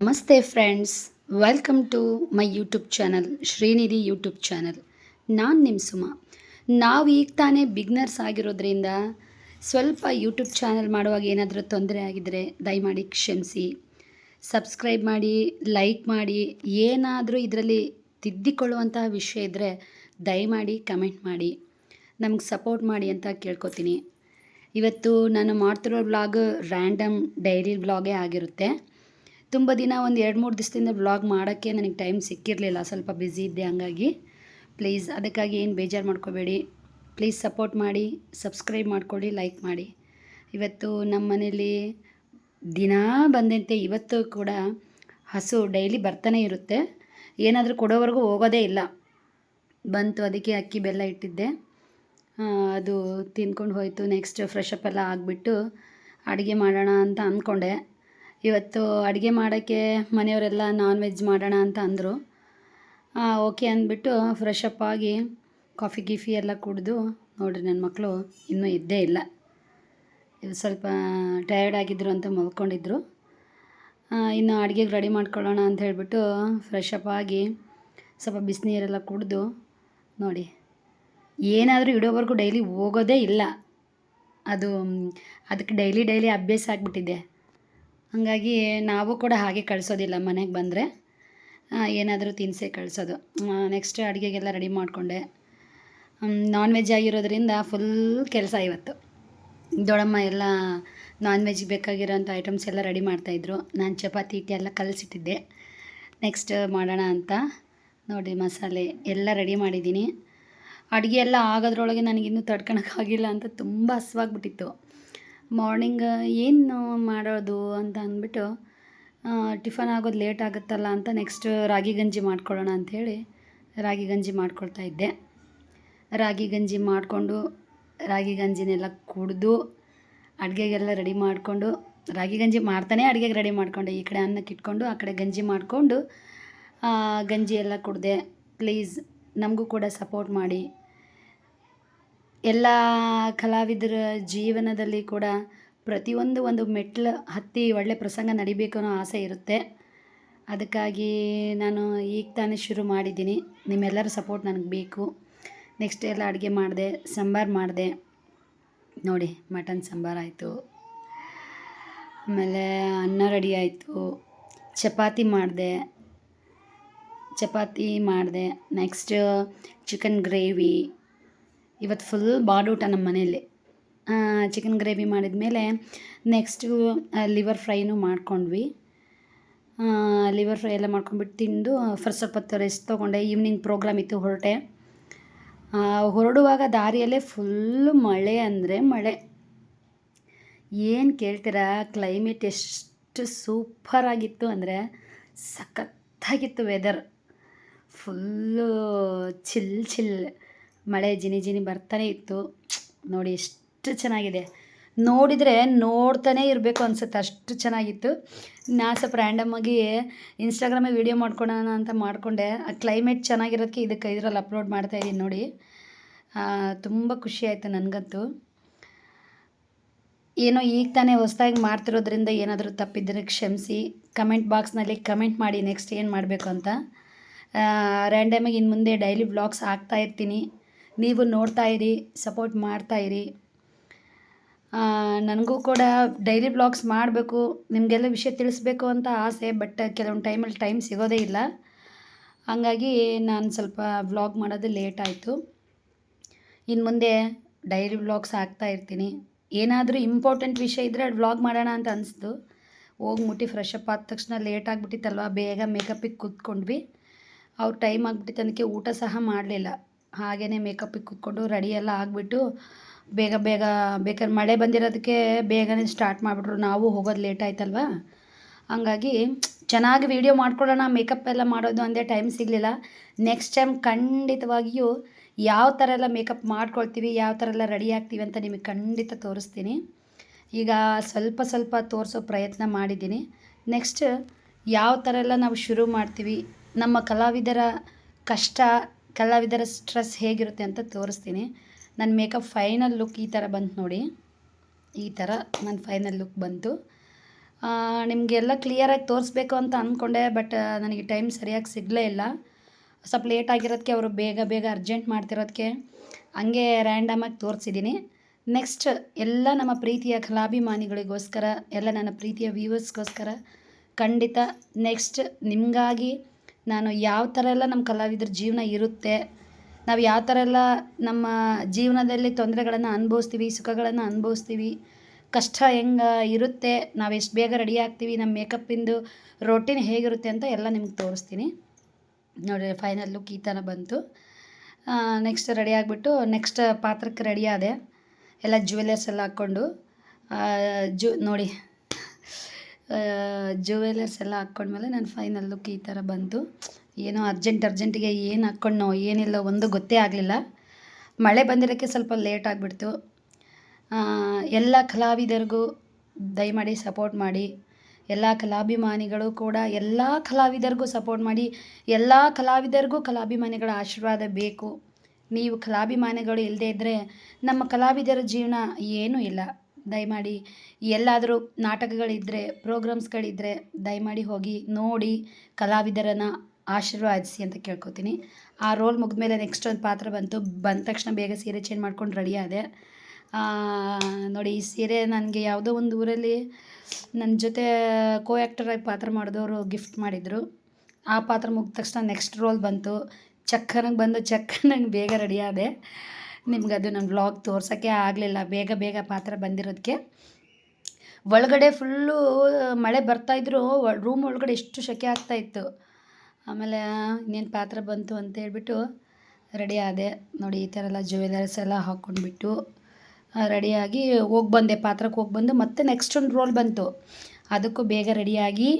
ನಮಸ್ತೆ friends welcome to my YouTube channel Srinidhi YouTube channel ನಾನು ನಿಮ್ಮ ಸುಮ. ನಾವು ಈಗ ತಾನೇ ಬಿಗ್ನರ್ಸ್ ಆಗಿರೋದ್ರಿಂದ ಸ್ವಲ್ಪ ಯೂಟ್ಯೂಬ್ ಚಾನಲ್ ಮಾಡುವಾಗ ಏನಾದರೂ ತೊಂದರೆ ಆಗಿದ್ದರೆ ದಯಮಾಡಿ ಕ್ಷಮಿಸಿ. ಸಬ್ಸ್ಕ್ರೈಬ್ ಮಾಡಿ ಲೈಕ್ ಮಾಡಿ, ಏನಾದರೂ ಇದರಲ್ಲಿ ತಿದ್ದಿಕೊಳ್ಳುವಂತಹ ವಿಷಯ ಇದ್ದರೆ ದಯಮಾಡಿ ಕಮೆಂಟ್ ಮಾಡಿ. ನಮ್ಗೆ ಸಪೋರ್ಟ್ ಮಾಡಿ ಅಂತ ಕೇಳ್ಕೊತೀನಿ. ಇವತ್ತು ನಾನು ಮಾಡ್ತಿರೋ ಬ್ಲಾಗ್ ರ್ಯಾಂಡಮ್ ಡೈರಿ ಬ್ಲಾಗೇ ಆಗಿರುತ್ತೆ. ತುಂಬ ದಿನ ಒಂದು ಎರಡು ಮೂರು ದಿವಸದಿಂದ ವ್ಲಾಗ್ ಮಾಡೋಕ್ಕೆ ನನಗೆ ಟೈಮ್ ಸಿಕ್ಕಿರಲಿಲ್ಲ. ಸ್ವಲ್ಪ ಬ್ಯುಸಿ ಇದ್ದೆ ಹಂಗಾಗಿ. ಪ್ಲೀಸ್ ಅದಕ್ಕಾಗಿ ಏನು ಬೇಜಾರು ಮಾಡ್ಕೋಬೇಡಿ. ಪ್ಲೀಸ್ ಸಪೋರ್ಟ್ ಮಾಡಿ ಸಬ್ಸ್ಕ್ರೈಬ್ ಮಾಡ್ಕೊಳ್ಳಿ ಲೈಕ್ ಮಾಡಿ. ಇವತ್ತು ನಮ್ಮ ಮನೇಲಿ ದಿನ ಬಂದಂತೆ ಇವತ್ತು ಕೂಡ ಹಸು ಡೈಲಿ ಬರ್ತಾನೆ ಇರುತ್ತೆ. ಏನಾದರೂ ಕೊಡೋವರೆಗೂ ಹೋಗೋದೇ ಇಲ್ಲ. ಬಂತು ಅದಕ್ಕೆ ಅಕ್ಕಿ ಬೆಲ್ಲ ಇಟ್ಟಿದ್ದೆ. ಅದು ತಿನ್ಕೊಂಡು ಹೋಯಿತು. ನೆಕ್ಸ್ಟ್ ಫ್ರೆಶ್ ಅಪ್ ಎಲ್ಲ ಆಗಿಬಿಟ್ಟು ಅಡುಗೆ ಮಾಡೋಣ ಅಂತ ಅಂದ್ಕೊಂಡೆ. ಇವತ್ತು ಅಡುಗೆ ಮಾಡೋಕ್ಕೆ ಮನೆಯವರೆಲ್ಲ ನಾನ್ ವೆಜ್ ಮಾಡೋಣ ಅಂತ ಅಂದರು. ಓಕೆ ಅಂದ್ಬಿಟ್ಟು ಫ್ರೆಶ್ ಅಪ್ ಆಗಿ ಕಾಫಿ ಗೀಫಿ ಎಲ್ಲ ಕುಡಿದು ನೋಡಿರಿ ನನ್ನ ಮಕ್ಕಳು ಇನ್ನೂ ಇದ್ದೇ ಇಲ್ಲ. ಇದು ಸ್ವಲ್ಪ ಟಯರ್ಡ್ ಆಗಿದ್ರು ಅಂತ ಮಲ್ಕೊಂಡಿದ್ರು. ಇನ್ನು ಅಡುಗೆಗೆ ರೆಡಿ ಮಾಡ್ಕೊಳ್ಳೋಣ ಅಂತ ಹೇಳಿಬಿಟ್ಟು ಫ್ರೆಶ್ ಅಪ್ ಆಗಿ ಸ್ವಲ್ಪ ಬಿಸಿನೀರೆಲ್ಲ ಕುಡಿದು ನೋಡಿ. ಏನಾದರೂ ಇಡೋವರೆಗೂ ಡೈಲಿ ಹೋಗೋದೇ ಇಲ್ಲ. ಅದು, ಅದಕ್ಕೆ ಡೈಲಿ ಡೈಲಿ ಅಭ್ಯಾಸ ಆಗಿಬಿಟ್ಟಿದೆ. ಹಾಗಾಗಿ ನಾವು ಕೂಡ ಹಾಗೆ ಕಳಿಸೋದಿಲ್ಲ, ಮನೆಗೆ ಬಂದರೆ. ಏನಾದರೂ ತಿನ್ಸೇ ಕಳಿಸೋದು. ನೆಕ್ಸ್ಟ್ ಅಡುಗೆಗೆಲ್ಲ ರೆಡಿ ಮಾಡಿಕೊಂಡೆ. ನಾನ್ ವೆಜ್ ಆಗಿರೋದ್ರಿಂದ ಫುಲ್ ಕೆಲಸ ಇವತ್ತು. ದೊಡಮ್ಮ ಎಲ್ಲ ನಾನ್ ವೆಜ್ಗೆ ಬೇಕಾಗಿರೋಂಥ ಐಟಮ್ಸ್ ಎಲ್ಲ ರೆಡಿ ಮಾಡ್ತಾಯಿದ್ರು ನಾನು ಚಪಾತಿ ಇಟ್ಟು ಎಲ್ಲ ಕಲಸಿಟ್ಟಿದ್ದೆ. ನೆಕ್ಸ್ಟ್ ಮಾಡೋಣ ಅಂತ. ನೋಡಿ, ಮಸಾಲೆ ಎಲ್ಲ ರೆಡಿ ಮಾಡಿದ್ದೀನಿ. ಅಡುಗೆ ಎಲ್ಲ ಆಗೋದ್ರೊಳಗೆ ನನಗಿನ್ನೂ ತಡ್ಕೊಳಕ್ಕಾಗಿಲ್ಲ ಅಂತ ತುಂಬ ಹಸ್ವಾಗ್ಬಿಟ್ಟಿತ್ತು. ಮಾರ್ನಿಂಗ್, ಏನು ಮಾಡೋದು ಅಂತ ಅಂದ್ಬಿಟ್ಟು ಟಿಫನ್ ಆಗೋದು ಲೇಟ್ ಆಗುತ್ತಲ್ಲ ಅಂತ ನೆಕ್ಸ್ಟ್ ರಾಗಿ ಗಂಜಿ ಮಾಡ್ಕೊಳ್ಳೋಣ ಅಂಥೇಳಿ ರಾಗಿ ಗಂಜಿ ಮಾಡ್ಕೊಳ್ತಾ ಇದ್ದೆ. ರಾಗಿ ಗಂಜಿ ಮಾಡಿಕೊಂಡು, ರಾಗಿ ಗಂಜಿನೆಲ್ಲ ಕುಡಿದು, ಅಡುಗೆಗೆಲ್ಲ ರೆಡಿ ಮಾಡಿಕೊಂಡು, ರಾಗಿ ಗಂಜಿ ಮಾಡ್ತಾನೆ ಅಡುಗೆಗೆ ರೆಡಿ ಮಾಡಿಕೊಂಡೆ. ಈ ಕಡೆ ಅನ್ನಕ್ಕೆ ಇಟ್ಕೊಂಡು, ಆ ಕಡೆ ಗಂಜಿ ಮಾಡಿಕೊಂಡು ಗಂಜಿ ಎಲ್ಲ ಕುಡಿದೆ. ಪ್ಲೀಸ್, ನಮಗೂ ಕೂಡ ಸಪೋರ್ಟ್ ಮಾಡಿ. ಎಲ್ಲ ಕಲಾವಿದರ ಜೀವನದಲ್ಲಿ ಕೂಡ ಪ್ರತಿಯೊಂದು ಒಂದು ಮೆಟ್ಲು ಹತ್ತಿ ಒಳ್ಳೆ ಪ್ರಸಂಗ ನಡಿಬೇಕು ಅನ್ನೋ ಆಸೆ ಇರುತ್ತೆ. ಅದಕ್ಕಾಗಿ ನಾನು ಈಗ ತಾನೇ ಶುರು ಮಾಡಿದ್ದೀನಿ. ನಿಮ್ಮೆಲ್ಲರ ಸಪೋರ್ಟ್ ನನಗೆ ಬೇಕು. ನೆಕ್ಸ್ಟ್ ಎಲ್ಲ ಅಡುಗೆ ಮಾಡಿದೆ, ಸಾಂಬಾರು ಮಾಡಿದೆ. ನೋಡಿ ಮಟನ್ ಸಾಂಬಾರು ಆಯಿತು. ಆಮೇಲೆ ಅನ್ನ ರೆಡಿ ಆಯಿತು. ಚಪಾತಿ ಮಾಡಿದೆ. ಚಪಾತಿ ಮಾಡಿದೆ. ನೆಕ್ಸ್ಟ್ ಚಿಕನ್ ಗ್ರೇವಿ ಇವತ್ತು ಫುಲ್ ಬಾಡೂಟ ನಮ್ಮ ಮನೆಯಲ್ಲಿ. ಚಿಕನ್ ಗ್ರೇವಿ ಮಾಡಿದ ಮೇಲೆ ನೆಕ್ಸ್ಟು ಲಿವರ್ ಫ್ರೈನೂ ಮಾಡ್ಕೊಂಡ್ವಿ. ಲಿವರ್ ಫ್ರೈ ಎಲ್ಲ ಮಾಡ್ಕೊಂಡ್ಬಿಟ್ಟು ತಿಂದು ಫಸ್ಟ್ ಸ್ವಲ್ಪ ರೆಸ್ಟ್ ತೊಗೊಂಡೆ. ಈವ್ನಿಂಗ್ ಪ್ರೋಗ್ರಾಮ್ ಇತ್ತು ಹೊರಟೆ. ಹೊರಡುವಾಗ ದಾರಿಯಲ್ಲೇ ಫುಲ್ಲು ಮಳೆ ಅಂದರೆ ಮಳೆ. ಏನು ಕೇಳ್ತೀರಾ? ಕ್ಲೈಮೇಟ್ ಎಷ್ಟು ಸೂಪರಾಗಿತ್ತು ಅಂದರೆ ಸಖತ್ತಾಗಿತ್ತು ವೆದರ್ ಫುಲ್ಲು ಚಿಲ್ ಚಿಲ್ ಮಳೆ ಜಿನಿ ಜಿನಿ ಬರ್ತಾನೆ ಇತ್ತು. ನೋಡಿ ಎಷ್ಟು ಚೆನ್ನಾಗಿದೆ. ನೋಡಿದರೆ ನೋಡ್ತಾನೆ ಇರಬೇಕು ಅನಿಸುತ್ತೆ. ಅಷ್ಟು ಚೆನ್ನಾಗಿತ್ತು. ನಾನು ಸ್ವಲ್ಪ ರ್ಯಾಂಡಮಾಗಿ ಇನ್ಸ್ಟಾಗ್ರಾಮಿಗೆ ವೀಡಿಯೋ ಮಾಡ್ಕೊಳ್ಳೋಣ ಅಂತ ಮಾಡಿಕೊಂಡೆ. ಆ ಕ್ಲೈಮೇಟ್ ಚೆನ್ನಾಗಿರೋದಕ್ಕೆ ಇದಕ್ಕೆ ಇದರಲ್ಲಿ ಅಪ್ಲೋಡ್ ಮಾಡ್ತಾ ಮಾಡ್ತಾಯಿದ್ದೀನಿ ನೋಡಿ. ತುಂಬ ಖುಷಿ ಆಯಿತು ನನಗಂತೂ. ಏನೋ ಈಗ ತಾನೇ ಹೊಸ್ದಾಗಿ ಮಾಡ್ತಿರೋದ್ರಿಂದ ಏನಾದರೂ ತಪ್ಪಿದ್ದರೆ ಕ್ಷಮಿಸಿ. ಕಮೆಂಟ್ ಬಾಕ್ಸ್ನಲ್ಲಿ ಕಮೆಂಟ್ ಮಾಡಿ ನೆಕ್ಸ್ಟ್ ಏನು ಮಾಡಬೇಕು ಅಂತ. ರ್ಯಾಂಡಮಾಗಿ ಇನ್ನು ಮುಂದೆ ಡೈಲಿ ಬ್ಲಾಗ್ಸ್ ಹಾಕ್ತಾ ಇರ್ತೀನಿ. ನೀವು ನೋಡ್ತಾ ಇರಿ ಸಪೋರ್ಟ್ ಮಾಡ್ತಾ ಇರಿ. ನನಗೂ ಕೂಡ ಡೈಲಿ ಬ್ಲಾಗ್ಸ್ ಮಾಡಬೇಕು, ನಿಮಗೆಲ್ಲ ವಿಷಯ ತಿಳಿಸ್ಬೇಕು ಅಂತ ಆಸೆ ಬಟ್ ಕೆಲವೊಂದು ಟೈಮಲ್ಲಿ ಟೈಮ್ ಸಿಗೋದೇ ಇಲ್ಲ. ಹಾಗಾಗಿ ನಾನು ಸ್ವಲ್ಪ ವ್ಲಾಗ್ ಮಾಡೋದು ಲೇಟ್ ಆಯಿತು. ಇನ್ನು ಮುಂದೆ ಡೈರಿ ವ್ಲಾಗ್ಸ್ ಹಾಕ್ತಾ ಇರ್ತೀನಿ. ಏನಾದರೂ ಇಂಪಾರ್ಟೆಂಟ್ ವಿಷಯ ಇದ್ದರೆ ವ್ಲಾಗ್ ಮಾಡೋಣ ಅಂತ ಅನಿಸ್ತು. ಹೋಗಿ ಮುಟ್ಟಿ ಫ್ರೆಶ್ ಅಪ್ ಆದ ತಕ್ಷಣ ಲೇಟ್ ಆಗಿಬಿಟ್ಟಿತ್ತಲ್ವ, ಬೇಗ ಮೇಕಪ್ಪಿಗೆ ಕೂತ್ಕೊಂಡ್ವಿ. ಅವ್ರು ಟೈಮ್ ಆಗಿಬಿಟ್ಟಿತ್ತು ಅದಕ್ಕೆ ಊಟ ಸಹ ಮಾಡಲಿಲ್ಲ. ಹಾಗೆಯೇ ಮೇಕಪ್ಪಿಗೆ ಕೂತ್ಕೊಂಡು ರೆಡಿ ಎಲ್ಲ ಆಗಿಬಿಟ್ಟು ಬೇಗ ಬೇಗ, ಬೇಕಾದ್ರೆ ಮಳೆ ಬಂದಿರೋದಕ್ಕೆ ಬೇಗನೆ ಸ್ಟಾರ್ಟ್ ಮಾಡಿಬಿಟ್ರು. ನಾವು ಹೋಗೋದು ಲೇಟ್ ಆಯ್ತಲ್ವ? ಹಂಗಾಗಿ ಚೆನ್ನಾಗಿ ವೀಡಿಯೋ ಮಾಡ್ಕೊಳ್ಳೋಣ ಮೇಕಪ್ ಎಲ್ಲ ಮಾಡೋದು ಅಂದೇ ಟೈಮ್ ಸಿಗಲಿಲ್ಲ. ನೆಕ್ಸ್ಟ್ ಟೈಮ್ ಖಂಡಿತವಾಗಿಯೂ ಯಾವ ಥರ ಎಲ್ಲ ಮೇಕಪ್ ಮಾಡ್ಕೊಳ್ತೀವಿ, ಯಾವ ಥರ ಎಲ್ಲ ರೆಡಿ ಆಗ್ತೀವಿ ಅಂತ ನಿಮಗೆ ಖಂಡಿತ ತೋರಿಸ್ತೀನಿ. ಈಗ ಸ್ವಲ್ಪ ಸ್ವಲ್ಪ ತೋರಿಸೋ ಪ್ರಯತ್ನ ಮಾಡಿದ್ದೀನಿ. ನೆಕ್ಸ್ಟ್ ಯಾವ ಥರ ಎಲ್ಲ ನಾವು ಶುರು ಮಾಡ್ತೀವಿ, ನಮ್ಮ ಕಲಾವಿದರ ಕಷ್ಟ ಕಲಾವಿದರ ಸ್ಟ್ರೆಸ್ ಹೇಗಿರುತ್ತೆ ಅಂತ ತೋರಿಸ್ತೀನಿ. ನನ್ನ ಮೇಕಪ್ ಫೈನಲ್ ಲುಕ್ ಈ ಥರ ಬಂತು ನೋಡಿ. ಈ ಥರ ನನ್ನ ಫೈನಲ್ ಲುಕ್ ಬಂತು. ನಿಮಗೆಲ್ಲ ಕ್ಲಿಯರಾಗಿ ತೋರಿಸ್ಬೇಕು ಅಂತ ಅಂದ್ಕೊಂಡೆ ಬಟ್ ನನಗೆ ಟೈಮ್ ಸರಿಯಾಗಿ ಸಿಗಲೇ ಇಲ್ಲ. ಸ್ವಲ್ಪ ಲೇಟ್ ಆಗಿರೋದಕ್ಕೆ ಅವರು ಬೇಗ ಬೇಗ ಅರ್ಜೆಂಟ್ ಮಾಡ್ತಿರೋದಕ್ಕೆ ಹಂಗೆ ರ್ಯಾಂಡಮಾಗಿ ತೋರಿಸಿದ್ದೀನಿ. ನೆಕ್ಸ್ಟ್, ಎಲ್ಲ ನಮ್ಮ ಪ್ರೀತಿಯ ಕಲಾಭಿಮಾನಿಗಳಿಗೋಸ್ಕರ, ಎಲ್ಲ ನನ್ನ ಪ್ರೀತಿಯ ವ್ಯೂವರ್ಸ್ಗೋಸ್ಕರ ಖಂಡಿತ ನೆಕ್ಸ್ಟ್ ನಿಮಗಾಗಿ ನಾನು ಯಾವ ಥರ ಎಲ್ಲ ನಮ್ಮ ಕಲಾವಿದ್ರ ಜೀವನ ಇರುತ್ತೆ, ನಾವು ಯಾವ ಥರ ಎಲ್ಲ ನಮ್ಮ ಜೀವನದಲ್ಲಿ ತೊಂದರೆಗಳನ್ನು ಅನುಭವಿಸ್ತೀವಿ, ಸುಖಗಳನ್ನು ಅನುಭವಿಸ್ತೀವಿ, ಕಷ್ಟ ಹೆಂಗೆ ಇರುತ್ತೆ, ನಾವು ಎಷ್ಟು ಬೇಗ ರೆಡಿ ಆಗ್ತೀವಿ, ನಮ್ಮ ಮೇಕಪ್ಪಿಂದು ರೊಟೀನ್ ಹೇಗಿರುತ್ತೆ ಅಂತ ಎಲ್ಲ ನಿಮ್ಗೆ ತೋರಿಸ್ತೀನಿ. ನೋಡಿ ಫೈನಲ್ ಲುಕ್ ಈ ಥರ ಬಂತು. ನೆಕ್ಸ್ಟ್ ರೆಡಿ ಆಗಿಬಿಟ್ಟು ನೆಕ್ಸ್ಟ್ ಪಾತ್ರಕ್ಕೆ ರೆಡಿ ಆದೆ. ಎಲ್ಲ ಜ್ಯುವೆಲರ್ಸ್ ಎಲ್ಲ ಹಾಕ್ಕೊಂಡು. ಜು, ನೋಡಿ. ಜ್ಯುವೆಲರ್ಸ್ ಎಲ್ಲ ಹಾಕ್ಕೊಂಡ್ಮೇಲೆ ನಾನು ಫೈನಲ್ ಲುಕ್ ಈ ಥರ ಬಂತು ಏನೋ ಅರ್ಜೆಂಟ್ ಅರ್ಜೆಂಟಿಗೆ ಏನು ಹಾಕ್ಕೊಂಡ್ನೋ, ಏನಿಲ್ಲ ಒಂದು ಗೊತ್ತೇ ಆಗಲಿಲ್ಲ. ಮಳೆ ಬಂದಿರೋಕ್ಕೆ ಸ್ವಲ್ಪ ಲೇಟ್ ಆಗಿಬಿಡ್ತು. ಎಲ್ಲ ಕಲಾವಿದರಿಗೂ ದಯಮಾಡಿ ಸಪೋರ್ಟ್ ಮಾಡಿ, ಎಲ್ಲ ಕಲಾಭಿಮಾನಿಗಳು ಕೂಡ, ಎಲ್ಲ ಕಲಾವಿದರಿಗೂ ಸಪೋರ್ಟ್ ಮಾಡಿ, ಎಲ್ಲ ಕಲಾವಿದರಿಗೂ ಕಲಾಭಿಮಾನಿಗಳ ಆಶೀರ್ವಾದ ಬೇಕು. ನೀವು ಕಲಾಭಿಮಾನಿಗಳು ಇಲ್ಲದೇ ಇದ್ದರೆ ನಮ್ಮ ಕಲಾವಿದರ ಜೀವನ ಏನೂ ಇಲ್ಲ. ದಯಮಾಡಿ ಎಲ್ಲಾದರೂ ನಾಟಕಗಳಿದ್ದರೆ ಪ್ರೋಗ್ರಾಮ್ಸ್ಗಳಿದ್ದರೆ ದಯಮಾಡಿ ಹೋಗಿ ನೋಡಿ ಕಲಾವಿದರನ್ನು ಆಶೀರ್ವಾದಿಸಿ ಅಂತ ಕೇಳ್ಕೊತೀನಿ. ಆ ರೋಲ್ ಮುಗಿದ್ಮೇಲೆ ನೆಕ್ಸ್ಟ್ ಒಂದು ಪಾತ್ರ ಬಂತು. ಬಂದ ತಕ್ಷಣ ಬೇಗ ಸೀರೆ ಚೇಂಜ್ ಮಾಡ್ಕೊಂಡು ರೆಡಿ ಆದೆ. ನೋಡಿ, ಈ ಸೀರೆ ನನಗೆ ಯಾವುದೋ ಒಂದು ಊರಲ್ಲಿ ನನ್ನ ಜೊತೆ ಕೋ ಆ್ಯಕ್ಟರಾಗಿ ಪಾತ್ರ ಮಾಡಿದವರು ಗಿಫ್ಟ್ ಮಾಡಿದರು. ಆ ಪಾತ್ರ ಮುಗಿದ ತಕ್ಷಣ ನೆಕ್ಸ್ಟ್ ರೋಲ್ ಬಂತು. ಚಕ್ಕನಾಗಿ ಬಂದು, ಚಕ್ಕನಾಗಿ ಬೇಗ ರೆಡಿ ಆದೆ. ನಿಮ್ಗೆ ಅದು ನನ್ನ ವ್ಲಾಗ್ ತೋರ್ಸೋಕ್ಕೆ ಆಗಲಿಲ್ಲ. ಬೇಗ ಬೇಗ ಪಾತ್ರ ಬಂದಿರೋದಕ್ಕೆ ಒಳಗಡೆ ಫುಲ್ಲು ಮಳೆ ಬರ್ತಾಯಿದ್ರು ರೂಮ್ ಒಳಗಡೆ ಎಷ್ಟು ಸೆಕೆ ಆಗ್ತಾಯಿತ್ತು ಆಮೇಲೆ ಇನ್ನೇನು ಪಾತ್ರ ಬಂತು ಅಂತ ಹೇಳ್ಬಿಟ್ಟು ರೆಡಿ ಆದೆ. ನೋಡಿ, ಈ ಥರ ಎಲ್ಲ ಜ್ಯುವೆಲರ್ಸ್ ಎಲ್ಲ ಹಾಕ್ಕೊಂಡ್ಬಿಟ್ಟು ರೆಡಿಯಾಗಿ ಹೋಗಿ ಬಂದೆ. ಪಾತ್ರಕ್ಕೆ ಹೋಗಿ ಬಂದು ಮತ್ತೆ ನೆಕ್ಸ್ಟ್ ಒಂದು ರೋಲ್ ಬಂತು. ಅದಕ್ಕೂ ಬೇಗ ರೆಡಿಯಾಗಿ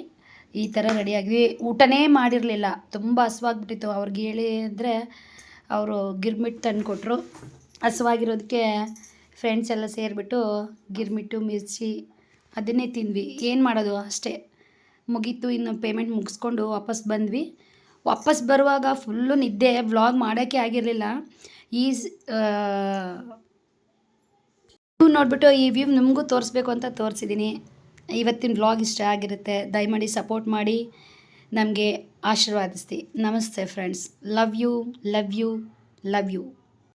ಈ ಥರ ರೆಡಿಯಾಗಿ ಊಟನೇ ಮಾಡಿರಲಿಲ್ಲ. ತುಂಬ ಹಸುವಾಗ್ಬಿಟ್ಟಿತ್ತು. ಅವ್ರಿಗೆ ಹೇಳಿ ಅಂದರೆ ಅವರು ಗಿರ್ಮಿಟ್ ತಂದು ಕೊಟ್ಟರು. ಹಸ್ವಾಗಿರೋದಕ್ಕೆ ಫ್ರೆಂಡ್ಸ್ ಎಲ್ಲ ಸೇರಿಬಿಟ್ಟು ಗಿರ್ಮಿಟ್ಟು, ಮಿರ್ಚಿ ಅದನ್ನೇ ತಿಂದ್ವಿ. ಏನು ಮಾಡೋದು ಅಷ್ಟೇ. ಮುಗೀತು, ಇನ್ನು ಪೇಮೆಂಟ್ ಮುಗಿಸ್ಕೊಂಡು ವಾಪಸ್ ಬಂದ್ವಿ. ವಾಪಸ್ ಬರುವಾಗ ಫುಲ್ಲು ನಿದ್ದೆ ವ್ಲಾಗ್ ಮಾಡೋಕ್ಕೆ ಆಗಿರಲಿಲ್ಲ. ಈ ವ್ಯೂ ನೋಡಿಬಿಟ್ಟು ಈ ವ್ಯೂ ನಿಮಗೂ ತೋರಿಸ್ಬೇಕು ಅಂತ ತೋರಿಸಿದ್ದೀನಿ. ಇವತ್ತಿನ ವ್ಲಾಗ್ ಇಷ್ಟ ಆಗಿರುತ್ತೆ. ದಯಮಾಡಿ ಸಪೋರ್ಟ್ ಮಾಡಿ. ನಮಗೆ ಆಶೀರ್ವಾದಿಸ್ತಿ. ನಮಸ್ತೆ friends love you love you love you